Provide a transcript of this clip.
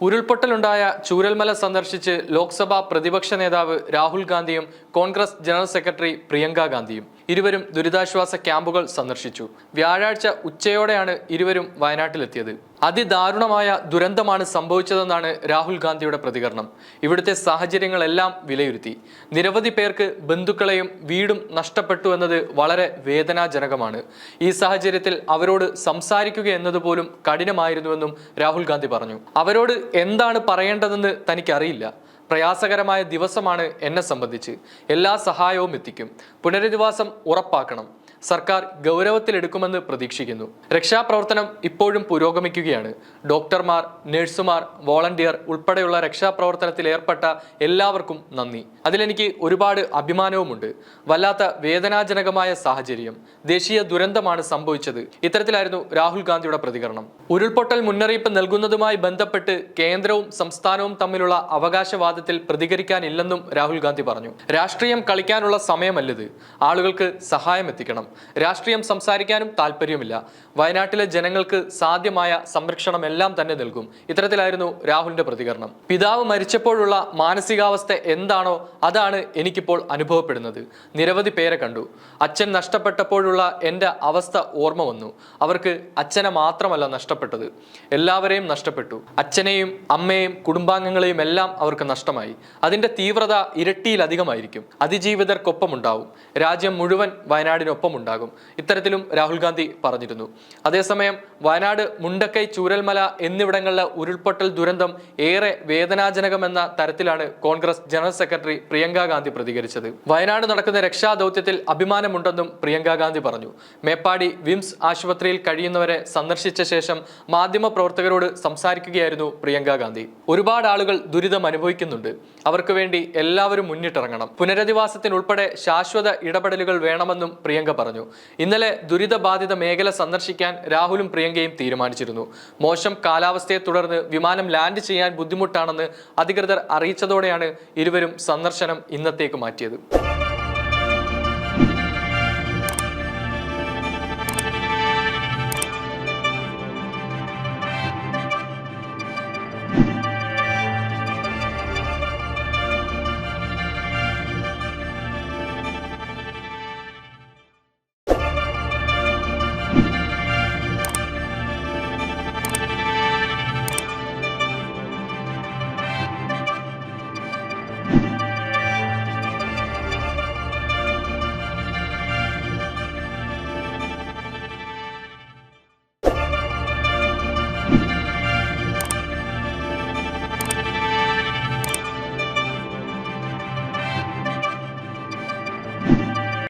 ഉരുൾപൊട്ടലുണ്ടായ ചൂരൽമല സന്ദർശിച്ച് ലോക്സഭാ പ്രതിപക്ഷ നേതാവ് രാഹുൽ ഗാന്ധിയും കോൺഗ്രസ് ജനറൽ സെക്രട്ടറി പ്രിയങ്ക ഗാന്ധിയും. ഇരുവരും ദുരിതാശ്വാസ ക്യാമ്പുകൾ സന്ദർശിച്ചു. വ്യാഴാഴ്ച ഉച്ചയോടെയാണ് ഇരുവരും വയനാട്ടിലെത്തിയത്. അതിദാരുണമായ ദുരന്തമാണ് സംഭവിച്ചതെന്നാണ് രാഹുൽ ഗാന്ധിയുടെ പ്രതികരണം. ഇവിടുത്തെ സാഹചര്യങ്ങളെല്ലാം വിലയിരുത്തി. നിരവധി പേർക്ക് ബന്ധുക്കളെയും വീടും നഷ്ടപ്പെട്ടു എന്നത് വളരെ വേദനാജനകമാണ്. ഈ സാഹചര്യത്തിൽ അവരോട് സംസാരിക്കുക എന്നതുപോലും കഠിനമായിരുന്നുവെന്നും രാഹുൽ ഗാന്ധി പറഞ്ഞു. അവരോട് എന്താണ് പറയേണ്ടതെന്ന് തനിക്കറിയില്ല. പ്രയാസകരമായ ദിവസമാണ് എന്നെ സംബന്ധിച്ച്. എല്ലാ സഹായവും എത്തിക്കും. പുനരധിവാസം ഉറപ്പാക്കണം. സർക്കാർ ഗൗരവത്തിലെടുക്കുമെന്ന് പ്രതീക്ഷിക്കുന്നു. രക്ഷാപ്രവർത്തനം ഇപ്പോഴും പുരോഗമിക്കുകയാണ്. ഡോക്ടർമാർ നഴ്സുമാർ വോളണ്ടിയർ ഉൾപ്പെടെയുള്ള രക്ഷാപ്രവർത്തനത്തിൽ ഏർപ്പെട്ട എല്ലാവർക്കും നന്ദി. അതിലെനിക്ക് ഒരുപാട് അഭിമാനവുമുണ്ട്. വല്ലാത്ത വേദനാജനകമായ സാഹചര്യം. ദേശീയ ദുരന്തമാണ് സംഭവിച്ചത്. ഇത്തരത്തിലായിരുന്നു രാഹുൽ ഗാന്ധിയുടെ പ്രതികരണം. ഉരുൾപൊട്ടൽ മുന്നറിയിപ്പ് നൽകുന്നതുമായി ബന്ധപ്പെട്ട് കേന്ദ്രവും സംസ്ഥാനവും തമ്മിലുള്ള അവകാശവാദത്തിൽ പ്രതികരിക്കാനില്ലെന്നും രാഹുൽ ഗാന്ധി പറഞ്ഞു. രാഷ്ട്രീയം കളിക്കാനുള്ള സമയമല്ലത്. ആളുകൾക്ക് സഹായം എത്തിക്കണം രാഷ്ട്രീയം സംസാരിക്കാനും താല്പര്യമില്ല വയനാട്ടിലെ ജനങ്ങൾക്ക് സാധ്യമായ സംരക്ഷണം എല്ലാം തന്നെ നൽകും. ഇത്തരത്തിലായിരുന്നു രാഹുലിന്റെ പ്രതികരണം. പിതാവ് മരിച്ചപ്പോഴുള്ള മാനസികാവസ്ഥ എന്താണോ അതാണ് എനിക്കിപ്പോൾ അനുഭവപ്പെടുന്നത്. നിരവധി പേരെ കണ്ടു. അച്ഛൻ നഷ്ടപ്പെട്ടപ്പോഴുള്ള എന്റെ അവസ്ഥ ഓർമ്മ വന്നു. അവർക്ക് അച്ഛനെ മാത്രമല്ല നഷ്ടപ്പെട്ടത്. എല്ലാവരെയും നഷ്ടപ്പെട്ടു. അച്ഛനെയും അമ്മയെയും കുടുംബാംഗങ്ങളെയും എല്ലാം അവർക്ക് നഷ്ടമായി. അതിന്റെ തീവ്രത ഇരട്ടിയിലധികമായിരിക്കും. അതിജീവിതർക്കൊപ്പമുണ്ടാവും. രാജ്യം മുഴുവൻ വയനാടിനൊപ്പം ഉണ്ടാകും. ഇത്തരത്തിലും രാഹുൽ ഗാന്ധി പറഞ്ഞിരുന്നു. അതേസമയം വയനാട് മുണ്ടക്കൈ ചൂരൽമല എന്നിവിടങ്ങളിലെ ഉരുൾപൊട്ടൽ ദുരന്തം ഏറെ വേദനാജനകമെന്ന തരത്തിലാണ് കോൺഗ്രസ് ജനറൽ സെക്രട്ടറി പ്രിയങ്ക ഗാന്ധി പ്രതികരിച്ചത്. വയനാട് നടക്കുന്ന രക്ഷാദൗത്യത്തിൽ അഭിമാനമുണ്ടെന്നും പ്രിയങ്ക ഗാന്ധി പറഞ്ഞു. മേപ്പാടി വിംസ് ആശുപത്രിയിൽ കഴിയുന്നവരെ സന്ദർശിച്ച ശേഷം മാധ്യമപ്രവർത്തകരോട് സംസാരിക്കുകയായിരുന്നു പ്രിയങ്ക ഗാന്ധി. ഒരുപാട് ആളുകൾ ദുരിതം അനുഭവിക്കുന്നുണ്ട്. അവർക്ക് വേണ്ടി എല്ലാവരും മുന്നിട്ടിറങ്ങണം. പുനരധിവാസത്തിനുൾപ്പെടെ ശാശ്വത ഇടപെടലുകൾ വേണമെന്നും പ്രിയങ്ക പറഞ്ഞു. ഇന്നലെ ദുരിതബാധിത മേഖല സന്ദർശിക്കാൻ രാഹുലും പ്രിയങ്കയും തീരുമാനിച്ചിരുന്നു. മോശം കാലാവസ്ഥയെ തുടർന്ന് വിമാനം ലാൻഡ് ചെയ്യാൻ ബുദ്ധിമുട്ടാണെന്ന് അധികൃതർ അറിയിച്ചതോടെയാണ് ഇരുവരും സന്ദർശനം ഇന്നത്തേക്ക് മാറ്റിയത്.